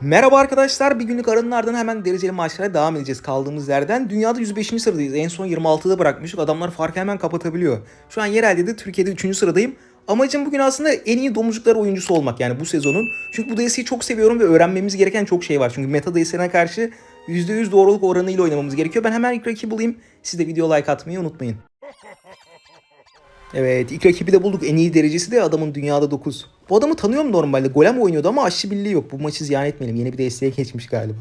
Merhaba arkadaşlar. Bir günlük aranın ardından hemen dereceli maçlara devam edeceğiz kaldığımız yerden. Dünyada 105. sıradayız. En son 26'da bırakmıştık. Adamlar farkı hemen kapatabiliyor. Şu an yerelde de Türkiye'de 3. sıradayım. Amacım bugün aslında en iyi domuzcuklar oyuncusu olmak yani bu sezonun. Çünkü bu DS'yi çok seviyorum ve öğrenmemiz gereken çok şey var. Çünkü meta DS'ine karşı %100 doğruluk oranıyla oynamamız gerekiyor. Ben hemen rakibi bulayım. Siz de video like atmayı unutmayın. Evet ilk rakibi de bulduk. En iyi derecesi de adamın dünyada 9. Bu adamı tanıyorum normalde. Golem oynuyordu ama aşçı birliği yok. Bu maçı ziyan etmeyelim. Yeni bir desteğe geçmiş galiba.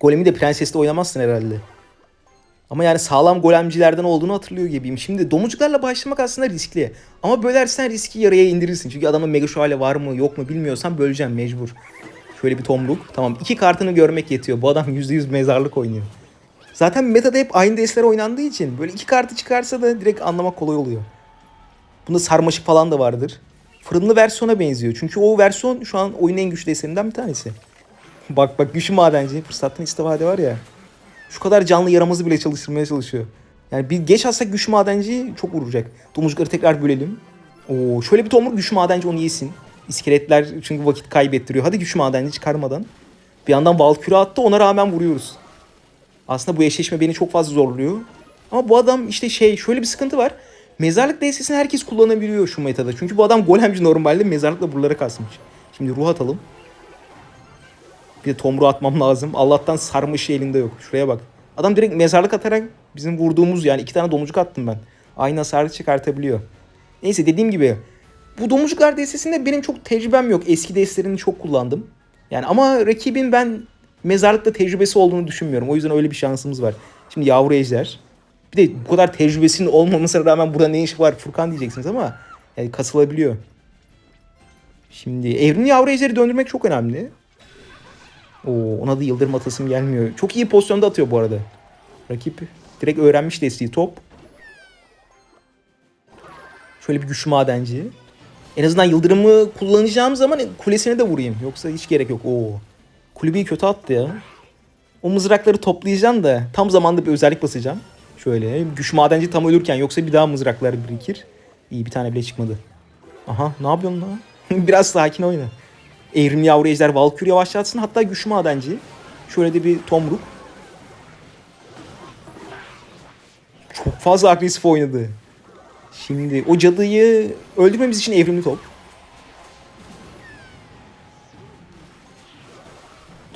Golemi de Prenses'te oynamazsın herhalde. Ama yani sağlam golemcilerden olduğunu hatırlıyor gibiyim. Şimdi domuzcuklarla başlamak aslında riskli. Ama bölersen riski yarıya indirirsin. Çünkü adamın mega şövalye var mı yok mu bilmiyorsan böleceğim mecbur. Şöyle bir tomruk. Tamam iki kartını görmek yetiyor. Bu adam %100 mezarlık oynuyor. Zaten metada hep aynı destler oynandığı için böyle iki kartı çıkarsa da direkt anlamak kolay oluyor. Bunda sarmaşık falan da vardır. Fırınlı versiyona benziyor. Çünkü o versiyon şu an oyunun en güçlü deslerinden bir tanesi. Bak bak güçlü madenci. Fırsattan istifade var ya. Şu kadar canlı yaramazı bile çalıştırmaya çalışıyor. Yani bir geç atsak güçlü madenci çok vuracak. Domuzcukları tekrar bölelim. Oo, şöyle bir tomruk güçlü madenci onu yesin. İskeletler çünkü vakit kaybettiriyor. Hadi güçlü madenci çıkarmadan. Bir yandan Valkyrie attı ona rağmen vuruyoruz. Aslında bu eşleşme beni çok fazla zorluyor. Ama bu adam işte şey şöyle bir sıkıntı var. Mezarlık DS'sini herkes kullanabiliyor şu metada. Çünkü bu adam golemci normalde mezarlıkla buralara kasmış. Şimdi ruh atalım. Bir de tomru atmam lazım. Allah'tan sarmışı elinde yok. Şuraya bak. Adam direkt mezarlık atarak bizim vurduğumuz yani iki tane domuzcuk attım ben. Aynı hasarı çıkartabiliyor. Neyse dediğim gibi bu domuzcuklar DS'sinde benim çok tecrübem yok. Eski DS'lerini çok kullandım. Yani ama rakibin ben mezarlıkta tecrübesi olduğunu düşünmüyorum. O yüzden öyle bir şansımız var. Şimdi yavru ejder. Bir de bu kadar tecrübesinin olmamasına rağmen burada ne iş var Furkan diyeceksiniz ama yani kasılabiliyor. Şimdi evrimli yavru ejderi döndürmek çok önemli. Oo, ona da yıldırım atasım gelmiyor. Çok iyi pozisyonda atıyor bu arada. Rakip direkt öğrenmiş desteği top. Şöyle bir güçlü madenci. En azından yıldırımı kullanacağım zaman kulesine de vurayım. Yoksa hiç gerek yok. Oo. Kulübeyi kötü attı ya. O mızrakları toplayacağım da tam zamanda bir özellik basacağım. Şöyle güç madenci tam ölürken yoksa bir daha mızraklar birikir. İyi bir tane bile çıkmadı. Aha ne yapıyorsun lan? Biraz sakin oyna. Evrimli yavru ejder Valkyrie yavaşlatsın hatta güç madenci. Şöyle de bir tomruk. Çok fazla agresif oynadı. Şimdi o cadıyı öldürmemiz için evrimli top.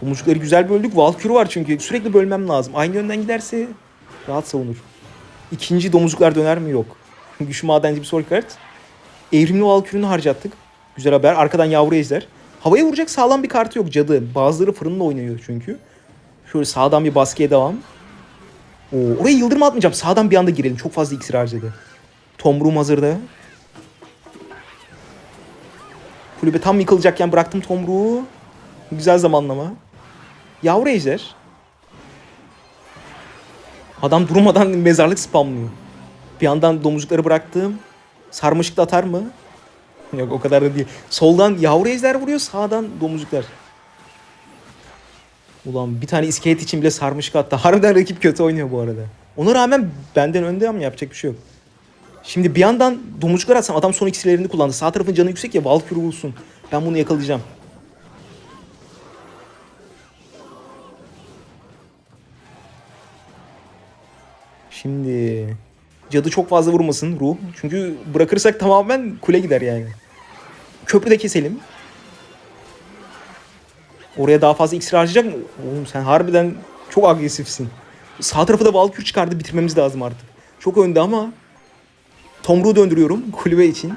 Domuzcukları güzel böldük. Valkyrie var çünkü. Sürekli bölmem lazım. Aynı yönden giderse rahat savunur. İkinci domuzcuklar döner mi? Yok. Güçlü madenci bir soru kart. Evrimli Valkyrie'ni harcattık. Güzel haber. Arkadan yavru ejder. Havaya vuracak sağlam bir kartı yok cadı. Bazıları fırınla oynuyor çünkü. Şöyle sağdan bir baskıya devam. Oo, oraya yıldırım atmayacağım. Sağdan bir anda girelim. Çok fazla iksir harcadı. Tomruğum hazırda. Kulübe tam yıkılacakken bıraktım tomruğu. Güzel zamanlama. Yavru ejder. Adam durmadan mezarlık spamlıyor. Bir yandan domuzcukları bıraktım. Sarmaşık da atar mı? Yok o kadar da değil. Soldan yavru ejder vuruyor, sağdan domuzcuklar. Ulan bir tane iskelet için bile sarmışık attı. Harbiden rakip kötü oynuyor bu arada. Ona rağmen benden önde ama yapacak bir şey yok. Şimdi bir yandan domuzcuklar atsam adam son iksirlerini kullandı. Sağ tarafın canı yüksek ya Valkyrie vursun. Ben bunu yakalayacağım. Şimdi cadı çok fazla vurmasın ruh. Çünkü bırakırsak tamamen kule gider yani. Köprü de keselim. Oraya daha fazla iksir harcayacak mı? Oğlum sen harbiden çok agresifsin. Sağ tarafı da Valkür çıkardı bitirmemiz lazım artık. Çok önde ama Tomruğu döndürüyorum kulübe için.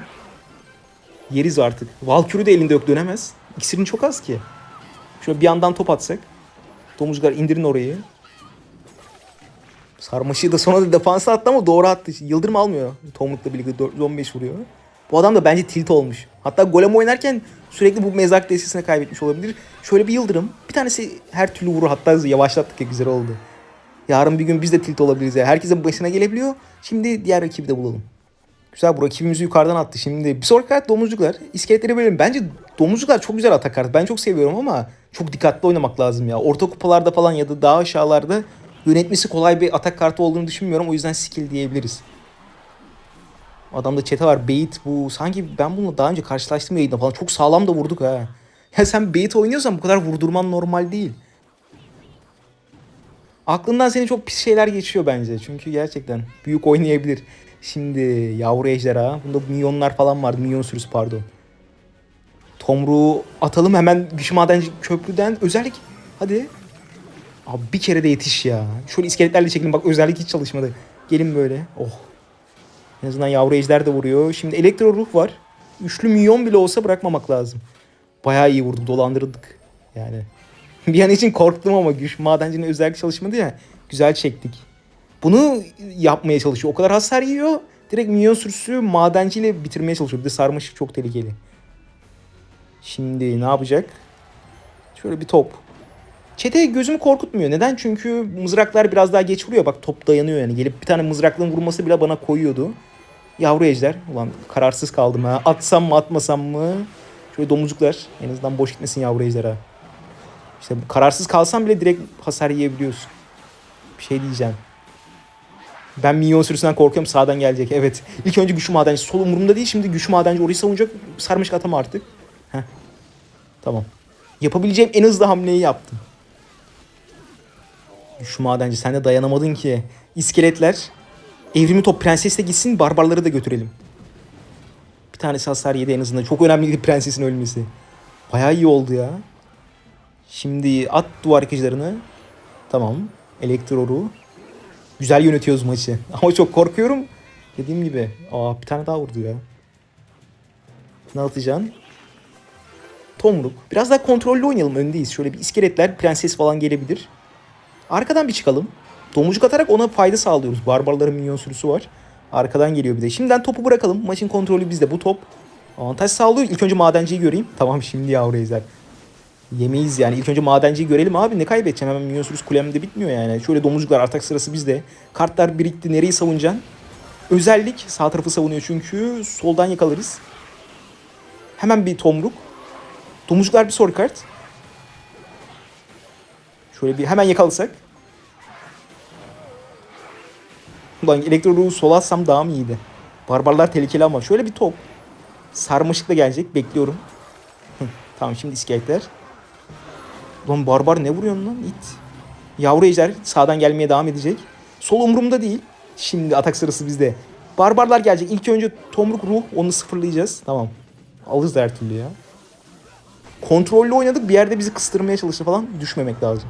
Yeriz artık. Valkyrie de elinde yok dönemez. İksirin çok az ki. Şöyle bir yandan top atsak. Domuzcuklar indirin orayı. Sarmaşığı da sonra da defansa attı ama doğru attı. Yıldırım almıyor. Tomruk'la birlikte 415 vuruyor. Bu adam da bence tilt olmuş. Hatta golem oynarken sürekli bu mezarlık desisine kaybetmiş olabilir. Şöyle bir yıldırım. Bir tanesi her türlü vurur. Hatta yavaşlattık ya güzel oldu. Yarın bir gün biz de tilt olabiliriz ya. Herkesin başına gelebiliyor. Şimdi diğer rakibi de bulalım. Güzel bu rakibimizi yukarıdan attı. Şimdi bir sonraki kart domuzcuklar. İskeletleri bölelim. Bence domuzcuklar çok güzel atak kartı. Ben çok seviyorum ama çok dikkatli oynamak lazım ya. Orta kupalarda falan ya da daha aşağılarda yönetmesi kolay bir atak kartı olduğunu düşünmüyorum. O yüzden skill diyebiliriz. Adamda çete var. Bait bu. Sanki ben bununla daha önce karşılaştım yayında falan. Çok sağlam da vurduk ha. Ya sen bait oynuyorsan bu kadar vurdurman normal değil. Aklından senin çok pis şeyler geçiyor bence. Çünkü gerçekten büyük oynayabilir. Şimdi yavru ejderha. Bunda milyonlar falan vardı. Milyon sürüsü pardon. Tomruğu atalım hemen güç madenci köprüden. Özellik hadi. Abi bir kere de yetiş ya. Şöyle iskeletlerle çekelim. Bak özellik hiç çalışmadı. Gelin böyle. Oh. En azından yavru ejder de vuruyor. Şimdi elektro ruh var. Üçlü milyon bile olsa bırakmamak lazım. Bayağı iyi vurdu. Dolandırdık. Yani. bir an için korktum ama güç madencinin özellik çalışmadı ya. Güzel çektik. Bunu yapmaya çalışıyor. O kadar hasar yiyor. Direkt milyon sürüsü madenciyle bitirmeye çalışıyor. Bir de sarmaşık çok tehlikeli. Şimdi ne yapacak? Şöyle bir top. Çete gözümü korkutmuyor. Neden? Çünkü mızraklar biraz daha geç vuruyor. Bak top dayanıyor yani. Gelip bir tane mızraklığın vurması bile bana koyuyordu. Yavru ejder. Ulan kararsız kaldım ha. Atsam mı atmasam mı? Şöyle domuzcuklar. En azından boş gitmesin yavru ejderha. İşte kararsız kalsam bile direkt hasar yiyebiliyorsun. Bir şey diyeceğim. Ben minyon sürüsünden korkuyorum sağdan gelecek. Evet. İlk önce güçlü madenci. Sol umurumda değil. Şimdi güçlü madenci orayı savunacak. Sarmışık atama artık. Heh. Tamam. Yapabileceğim en hızlı hamleyi yaptım. Güçlü madenci sen de dayanamadın ki. İskeletler. Evrimi top prensesle gitsin. Barbarları da götürelim. Bir tanesi hasar yedi en azından. Çok önemliydi prensesin ölmesi. Bayağı iyi oldu ya. Şimdi at duvar yıkıcılarını. Tamam. Elektroru. Güzel yönetiyoruz maçı. Ama çok korkuyorum. Dediğim gibi. Aa bir tane daha vurdu ya. Ne atacaksın? Tomruk. Biraz daha kontrollü oynayalım öndeyiz. Şöyle bir iskeletler, prenses falan gelebilir. Arkadan bir çıkalım. Domuzcuk atarak ona fayda sağlıyoruz. Barbarların minyon sürüsü var. Arkadan geliyor bir de. Şimdiden topu bırakalım. Maçın kontrolü bizde. Bu top avantaj sağlıyor. İlk önce madenciyi göreyim. Tamam şimdi yavru ejder. Yemeyiz yani. İlk önce madenciyi görelim abi. Ne kaybedeceğim? Hemen minyon sürüsü kulemde bitmiyor yani. Şöyle domuzcuklar atak sırası bizde. Kartlar birikti. Nereyi savunacaksın? Özellik sağ tarafı savunuyor çünkü. Soldan yakalarız. Hemen bir tomruk. Domuzcuklar bir soru kart. Şöyle bir hemen yakalasak. Ulan elektro sola atsam daha mı iyiydi? Barbarlar tehlikeli ama. Şöyle bir top. Sarmaşık da gelecek. Bekliyorum. Tamam şimdi iskeletler. Ulan barbar ne vuruyorsun lan it? Yavru ejder sağdan gelmeye devam edecek. Sol umurumda değil. Şimdi atak sırası bizde. Barbarlar gelecek. İlk önce tomruk ruh onu sıfırlayacağız. Tamam. Alırız her türlü ya. Kontrollü oynadık. Bir yerde bizi kıstırmaya çalıştı falan. Düşmemek lazım.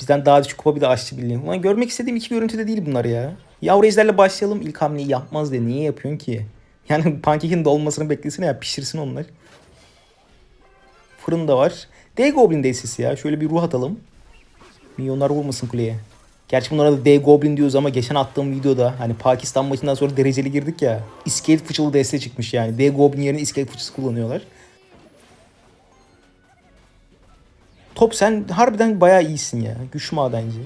Bizden daha düşük kupa bir de aşçı birliği. Ulan görmek istediğim iki görüntüde değil bunlar ya. Yavru ejderle başlayalım. İlk hamleyi yapmaz diye. Niye yapıyorsun ki? Yani pankekin dolmasını beklesene ya. Pişirsin onlar. Fırın da var. D Goblin destesi ya. Şöyle bir ruh atalım. Milyonlar vurmasın kuleye. Gerçi bunlara da D Goblin diyoruz ama geçen attığım videoda hani Pakistan maçından sonra dereceli girdik ya. İskelet fıçılı deste çıkmış yani. D Goblin yerine iskelet fıçısı kullanıyorlar. Top sen harbiden bayağı iyisin ya. Güçlü madenci.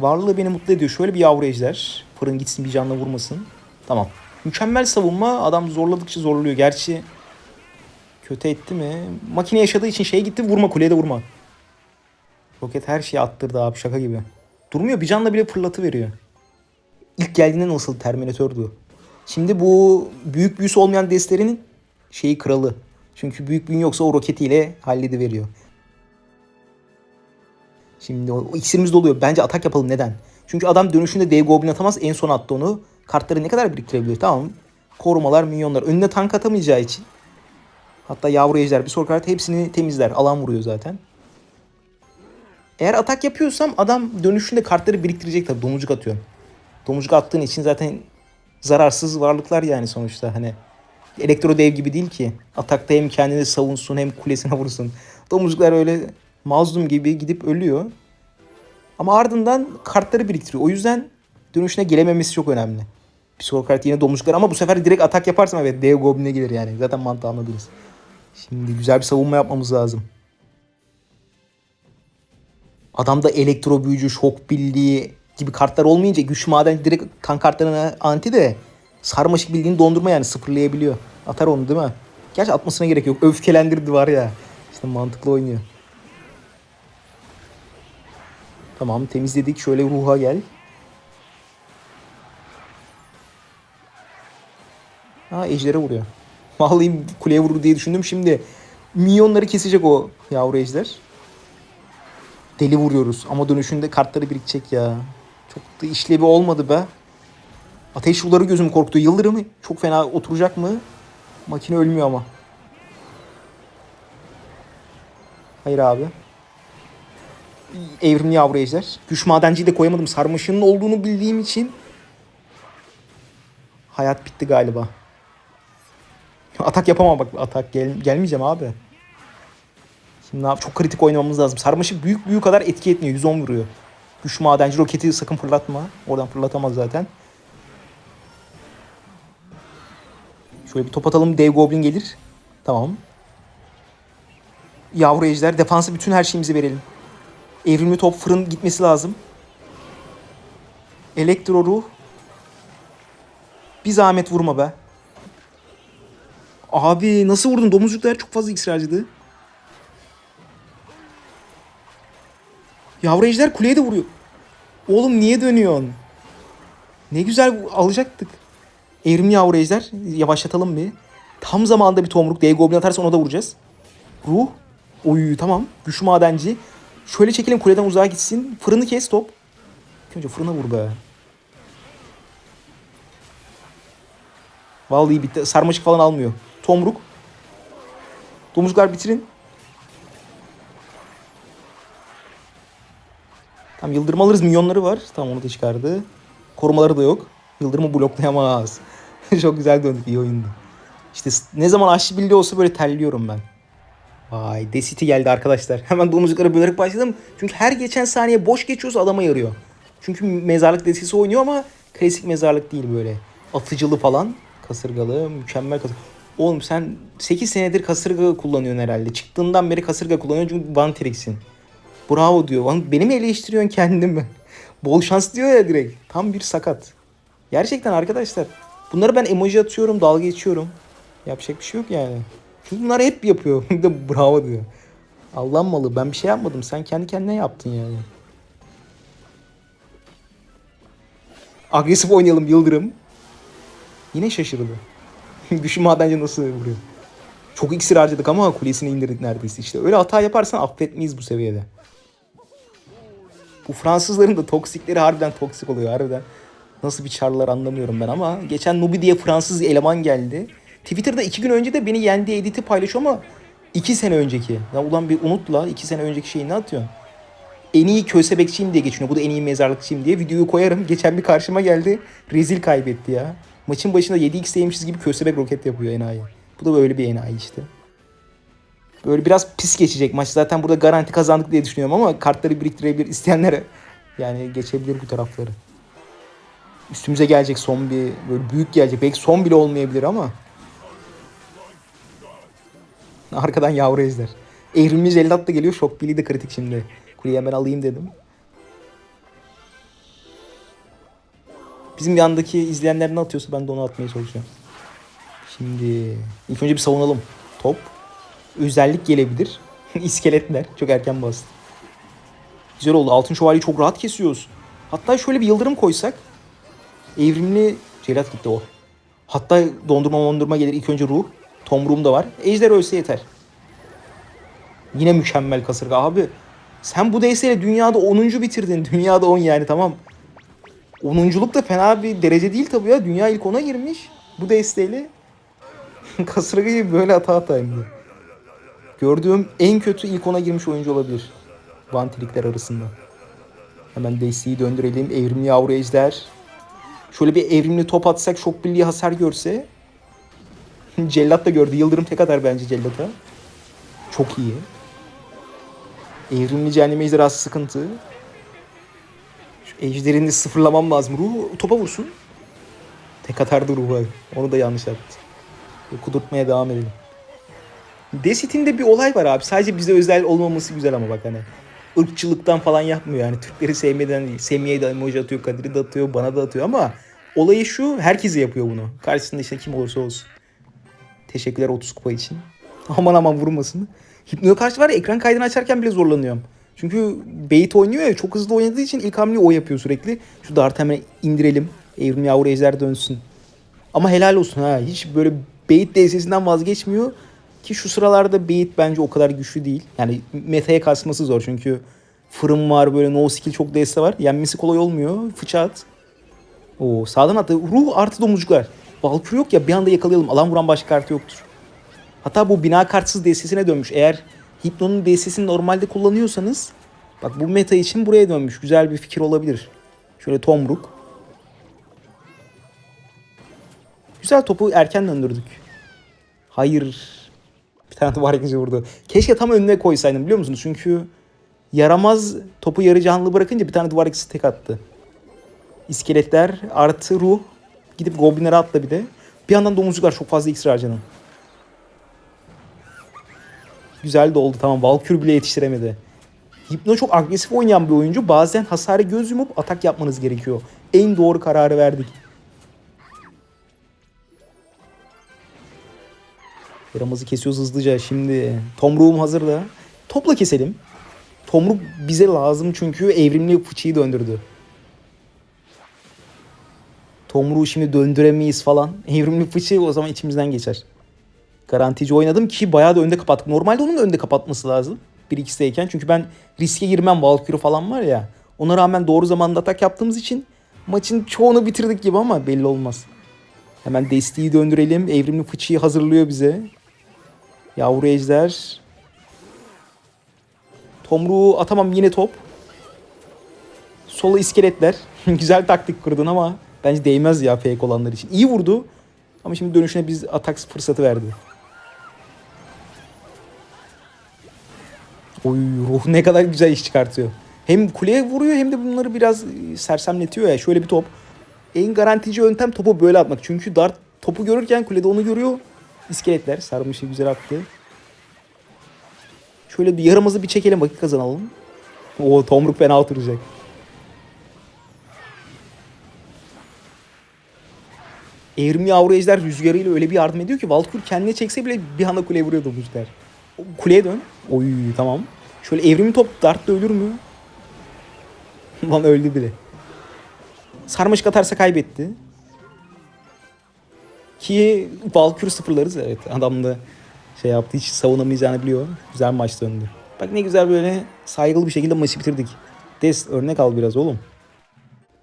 Varlığı beni mutlu ediyor. Şöyle bir yavru ejder. Fırın gitsin bir canla vurmasın. Tamam. Mükemmel savunma. Adam zorladıkça zorluyor. Gerçi kötü etti mi? Makine yaşadığı için şey gitti. Vurma kuleye de vurma. Roket her şeyi attırdı abi şaka gibi. Durmuyor bir canla bile fırlatı veriyor. İlk geldiğinde nasıl Terminatördü. Şimdi bu büyük büyüsü olmayan destlerin şeyi kralı. Çünkü büyük büyün yoksa o roketiyle veriyor. Şimdi o, o iksirimiz doluyor. Bence atak yapalım. Neden? Çünkü adam dönüşünde dev goblin atamaz. En son attı onu. Kartları ne kadar biriktirebiliyor? Tamam. Korumalar, minyonlar. Önüne tank atamayacağı için. Hatta yavru ejder bir soru kartı hepsini temizler. Alan vuruyor zaten. Eğer atak yapıyorsam adam dönüşünde kartları biriktirecek tabii. Domuzcuk atıyorum. Domuzcuk attığın için zaten zararsız varlıklar yani sonuçta. Hani elektro dev gibi değil ki. Atakta hem kendini savunsun hem kulesine vursun. Domuzcuklar öyle mazlum gibi gidip ölüyor. Ama ardından kartları biriktiriyor. O yüzden dönüşüne gelememesi çok önemli. Psikolog kart yine domuzcuklar ama bu sefer direkt atak yaparsam evet dev goblin'e gelir yani. Zaten mantığı anladınız. Şimdi güzel bir savunma yapmamız lazım. Adamda elektro büyücü, şok birliği gibi kartlar olmayınca güç maden direkt kan kartlarına anti de sarmaşık bildiğini dondurma yani sıfırlayabiliyor. Atar onu değil mi? Gerçi atmasına gerek yok. Öfkelendirdi var ya. İşte mantıklı oynuyor. Tamam temizledik. Şöyle ruha gel. Ha ejdere vuruyor. Vallahi kuleye vurur diye düşündüm şimdi. Milyonları kesecek o yavru ejder. Deli vuruyoruz ama dönüşünde kartları birikecek ya. Çok da işlevi olmadı be. Ateş ruları gözüm korktu. Yıldırım çok fena oturacak mı? Makine ölmüyor ama. Hayır abi. Evrimli yavru ejder. Güç madenciyi de koyamadım. Sarmaşığının olduğunu bildiğim için. Hayat bitti galiba. Atak yapamam bak. Atak gel gelmeyeceğim abi. Şimdi ne yap? Çok kritik oynamamız lazım. Sarmaşık büyük büyük kadar etki etmiyor. 110 vuruyor. Güç madenci roketi sakın fırlatma. Oradan fırlatamaz zaten. Şöyle bir top atalım. Dev Goblin gelir. Tamam. Yavru ejder. Defansı bütün her şeyimizi verelim. Evrimli top fırın gitmesi lazım. Elektro ruh. Bir zahmet vurma be. Abi nasıl vurdun? Domuzcuklar çok fazla iksir harcadı. Yavru ejder kuleye de vuruyor. Oğlum niye dönüyorsun? Ne güzel alacaktık. Evrimli yavru ejder. Yavaşlatalım bir. Tam zamanında bir tomruk. Dev goblin atarsa ona da vuracağız. Ruh. Oy tamam. Güçlü madenci. Şöyle çekelim kuleden uzağa gitsin. Fırını kes top. Önce fırına vur be. Vallahi bitti. Sarmaşık falan almıyor. Tomruk. Domuzcuklar bitirin. Tamam yıldırım alırız. Milyonları var. Tamam onu da çıkardı. Korumaları da yok. Yıldırımı bloklayamaz. Çok güzel döndük. iyi oyundu. İşte ne zaman aşçı birliği olsa böyle terliyorum ben. Vay Decity geldi arkadaşlar. Hemen domuzcuklara bölerek başladım. Çünkü her geçen saniye boş geçiyorsa adama yarıyor. Çünkü mezarlık Decity oynuyor ama klasik mezarlık değil böyle. Atıcılı falan. Kasırgalı. Mükemmel kasırga. Oğlum sen 8 senedir kasırga kullanıyorsun herhalde. Çıktığından beri kasırga kullanıyorsun çünkü Van Trix'in. Bravo diyor. Beni mi eleştiriyorsun kendini mi? Bol şans diyor ya direkt. Tam bir sakat. Gerçekten arkadaşlar. Bunları ben emoji atıyorum, dalga geçiyorum. Yapacak bir şey yok yani. Çünkü bunlar hep yapıyor. Bir de bravo diyor. Allah'ın malı ben bir şey yapmadım. Sen kendi kendine yaptın yani. Agresif oynayalım Yıldırım. Yine şaşırdı. Güçlü madenci nasıl vuruyor? Çok iksir harcadık ama kulesini indirdik neredeyse işte. Öyle hata yaparsan affetmeyiz bu seviyede. Bu Fransızların da toksikleri harbiden toksik oluyor harbiden. Nasıl bir çarlar anlamıyorum ben ama geçen Nubi diye Fransız eleman geldi. Twitter'da iki gün önce de beni yendiği editi paylaşıyor ama iki sene önceki. Ya ulan bir unutla iki sene önceki şeyi ne atıyorsun? En iyi köstebekçiyim diye geçiniyor. Bu da en iyi mezarlıkçıyım diye videoyu koyarım. Geçen bir karşıma geldi. Rezil kaybetti ya. Maçın başında 7x'teymişiz gibi köstebek roket yapıyor enayi. Bu da böyle bir enayi işte. Böyle biraz pis geçecek maç. Zaten burada garanti kazandık diye düşünüyorum ama kartları biriktirebilir isteyenlere. Yani geçebilir bu tarafları. Üstümüze gelecek son bir böyle büyük gelecek. Belki son bile olmayabilir ama. Arkadan yavru ejder. Evrimli Zeldat da geliyor. Şok Billy de kritik şimdi. Kuleyi hemen alayım dedim. Bizim yandaki izleyenler ne atıyorsa ben de onu atmaya çalışıyorum. Şimdi ilk önce bir savunalım. Top. Özellik gelebilir. İskeletler. Çok erken bastı. Güzel oldu. Altın şövalyeyi çok rahat kesiyoruz. Hatta şöyle bir yıldırım koysak. Evrimli Celat gitti o. Hatta dondurma dondurma gelir. İlk önce ruh. Tomruğum da var. Ejder ölse yeter. Yine mükemmel kasırga. Abi sen bu desteyle dünyada 10. bitirdin. Dünyada 10 yani tamam. 10'unculuk da fena bir derece değil tabii ya. Dünya ilk 10'a girmiş. Bu desteyle. Kasırgayı böyle hata atayım Gördüğüm en kötü ilk 10'a girmiş oyuncu olabilir. Vantilikler arasında. Hemen desteği döndürelim. Evrimli yavru ejder. Şöyle bir evrimli top atsak şok birliği hasar görse. Cellat da gördü. Yıldırım tek atar bence Cellat'a. Çok iyi. Evrimli cehennem ejderhası sıkıntı. Şu ejderini sıfırlamam lazım. Ruh topa vursun. Tek atardı ruhu. Onu da yanlış yaptı. Kudurtmaya devam edelim. Desit'in bir olay var abi. Sadece bize özel olmaması güzel ama bak hani. ırkçılıktan falan yapmıyor yani. Türkleri sevmeden değil. Semih'e de emoji atıyor, Kadir'i de atıyor, bana da atıyor ama olayı şu herkese yapıyor bunu. Karşısında işte kim olursa olsun. Teşekkürler 30 kupa için. Aman aman vurmasın. Hipno'ya karşı var ya ekran kaydını açarken bile zorlanıyorum. Çünkü Bait oynuyor ya çok hızlı oynadığı için ilk hamleyi o yapıyor sürekli. Şu dart hemen indirelim. Evrim yavru ejder dönsün. Ama helal olsun ha. Hiç böyle Bait DS'sinden vazgeçmiyor. Ki şu sıralarda Bait bence o kadar güçlü değil. Yani meta'ya kasması zor çünkü fırın var böyle no skill çok DS var. Yenmesi kolay olmuyor. Fıça at. Oo sağdan attı. Ruh artı domuzcuklar. Valkyrie yok ya bir anda yakalayalım. Alan vuran başka kartı yoktur. Hatta bu bina kartsız DS'sine dönmüş. Eğer Hypno'nun DS'sini normalde kullanıyorsanız bak bu meta için buraya dönmüş. Güzel bir fikir olabilir. Şöyle Tomruk. Güzel topu erken döndürdük. Hayır. Bir tane duvar yakınca vurdu. Keşke tam önüne koysaydım biliyor musunuz? Çünkü yaramaz topu yarı canlı bırakınca bir tane duvar ikisi tek attı. İskeletler artı ruh. Gidip goblinlere atla bir de. Bir yandan domuzcuklar çok fazla iksir harcanın. Güzel de oldu tamam. Valkyrie bile yetiştiremedi. Hipno çok agresif oynayan bir oyuncu. Bazen hasarı göz yumup atak yapmanız gerekiyor. En doğru kararı verdik. Yaramazı kesiyoruz hızlıca. Şimdi Tomruğum hazır da. Topla keselim. Tomruk bize lazım çünkü evrimli fıçıyı döndürdü. Tomruğu şimdi döndüremeyiz falan. Evrimli fıçı o zaman içimizden geçer. Garantici oynadım ki bayağı da önde kapattık. Normalde onun da önde kapatması lazım. 1-2'deyken. Çünkü ben riske girmem. Valkyrie falan var ya. Ona rağmen doğru zamanda atak yaptığımız için maçın çoğunu bitirdik gibi ama belli olmaz. Hemen desteği döndürelim. Evrimli fıçıyı hazırlıyor bize. Yavru ejder. Tomruğu atamam yine top. Sola iskeletler. Güzel taktik kurdun ama bence değmez ya fake olanlar için. İyi vurdu. Ama şimdi dönüşüne biz atak fırsatı verdi. Oy ruh ne kadar güzel iş çıkartıyor. Hem kuleye vuruyor hem de bunları biraz e, sersemletiyor ya. Şöyle bir top. En garantici yöntem topu böyle atmak. Çünkü dart topu görürken kulede onu görüyor. İskeletler sarmışı güzel attı. Şöyle bir yaramızı bir çekelim vakit kazanalım. O Tomruk fena oturacak. Evrimli yavru ejder rüzgarıyla öyle bir yardım ediyor ki Valkyrie kendine çekse bile bir anda kuleye vuruyor domuzlar. O Kuleye dön. Oy tamam. Şöyle evrimli top dartla ölür mü? Lan öldü bile. Sarmaşık atarsa kaybetti. Ki Valkyrie sıfırlarız evet. Adam da şey yaptı hiç savunamayacağını biliyor. Güzel maç döndü. Bak ne güzel böyle saygılı bir şekilde maçı bitirdik. Des örnek al biraz oğlum.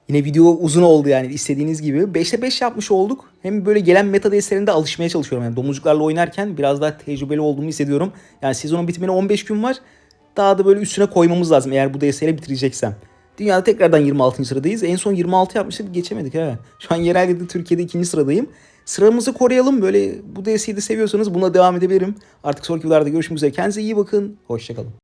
Yine video uzun oldu yani istediğiniz gibi. 5'te 5 yapmış olduk. Hem böyle gelen meta destlerinde alışmaya çalışıyorum. Yani domuzcuklarla oynarken biraz daha tecrübeli olduğumu hissediyorum. Yani sezonun bitimine 15 gün var. Daha da böyle üstüne koymamız lazım eğer bu desteyle bitireceksem. Dünyada tekrardan 26. sıradayız. En son 26 yapmıştık geçemedik ha. Şu an yerel ligde Türkiye'de ikinci sıradayım. Sıramızı koruyalım. Böyle bu DS'yi de seviyorsanız buna devam edebilirim. Artık sonraki videolarda görüşmek üzere. Kendinize iyi bakın. Hoşçakalın.